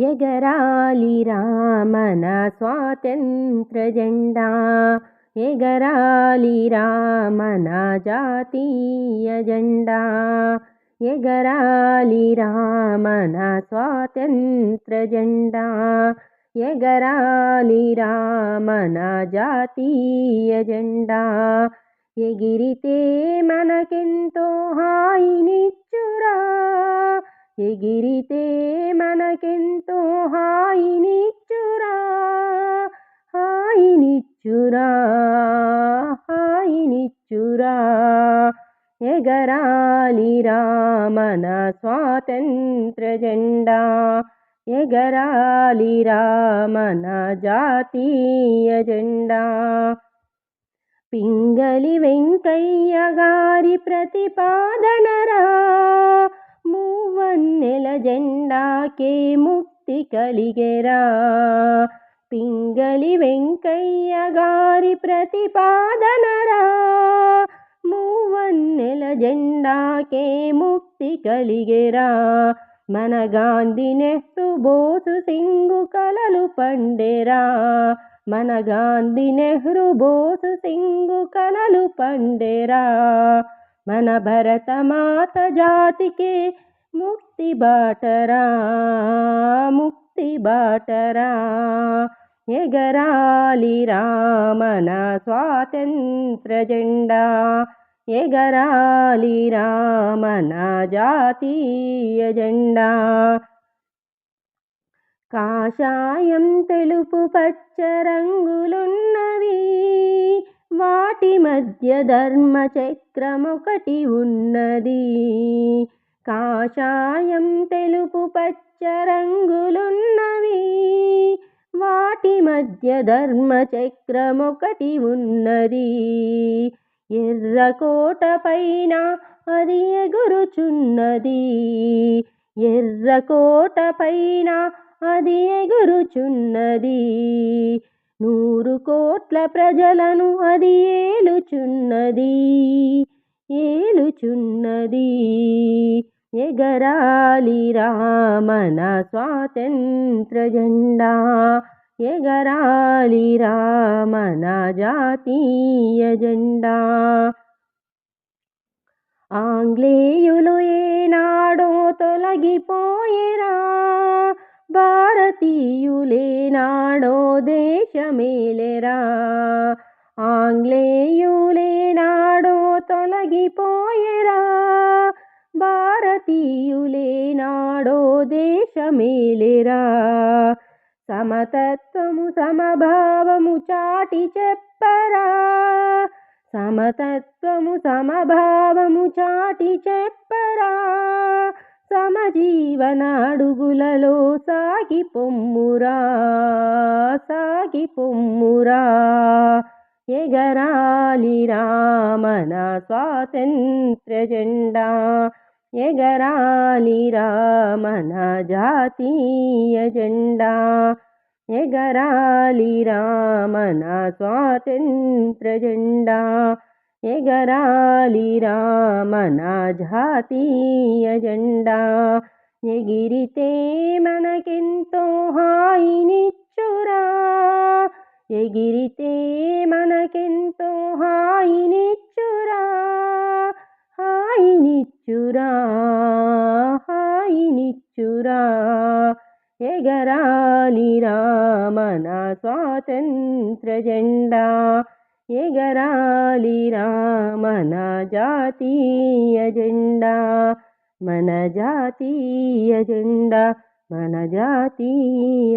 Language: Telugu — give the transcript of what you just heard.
ఎగరాలి రామన స్వాతంత్ర జెండా. ఎగరాలి రామన జాతీయ జెండా. ఎగరాలి రామన స్వాతంత్ర జెండా. ఎగరాలి రామన జాతీయ జెండా. ఎగిరితే మనకెంతో హాయినిచ్చురా. ఎగిరితే మనకెంతో హాయినిచ్చురా హాయినిచ్చురా హాయినిచ్చురా. ఎగరాలిరా రామన స్వాతంత్ర జెండా ఎగరాలిరా రామన జాతీయ జెండా. పింగళి వెంకయ్య గారి ప్రతిపాదనరా మూవన్నెల జెండాకే ముక్తి కలిగెరా పింగళి వెంకయ్య గారి ప్రతిపాదనరా మూవన్నెల జెండాకే ముక్తి కలిగెరా మన గాంధీ నెహ్రూ బోసు సింగు కలలు పండెరా మన గాంధీ నెహ్రూ బోసు సింగు కలలు పండెరా మన భరత మాత జాతికి ముక్తి బాటరా ముక్తి బాటరా ఎగరాలి రామన స్వాతంత్ర జెండా ఎగరాలి రామన జాతీయ జెండా. కాషాయం తెలుపు పచ్చ రంగులున్నవి వాటి మధ్య ధర్మ ఒకటి ఉన్నది. కాషాయం తెలుపు పచ్చ రంగులున్నవి వాటి మధ్య ధర్మచక్రం ఒకటి ఉన్నది. ఎర్రకోట పైన అది ఎగురుచున్నది. ఎర్రకోట పైన అది ఎగురుచున్నది. నూరు కోట్ల ప్రజలను అది ఏలుచున్నది. ఏలుచున్నది. ఎగరాలి రామన స్వాతంత్ర జెండా. ఎగరాలి రామన జాతీయ జెండా. ఆంగ్లేయులు ఏనాడో తొలగిపోయేరా. భారతీయులేనాడో దేశమేలెరా. ఆంగ్లేయులేనాడో తొలగిపోయేరా. భారతీయులేనాడో దేశమేలెరా సమతత్వము సమభావము చాటి చెప్పరా సమతత్వము సమభావము చాటి చెప్పరా సమజీవన అడుగులలో సాగి పొమ్మురా సాగి పొమ్మురా ఎగరాలి రామన స్వాతంత్ర జెండా ఎగరాలి రామన జాతీయ జెండా. ఎగరాలి రామన స్వాతంత్ర జెండా. ఎగరాలి రామన జాతీయ జెండా. ఎగిరితే మనకెంతో హాయినిచ్చురా. ఎగిరితే మనకెంతో హాయినిచ్చురా హాయినిచ్చురా హాయినిచ్చురా ఎగరాలి రామన స్వాతంత్ర జెండా ఎగరాలి రామన జాతీయ జెండా మన జాతీయ జెండా మన జాతీయ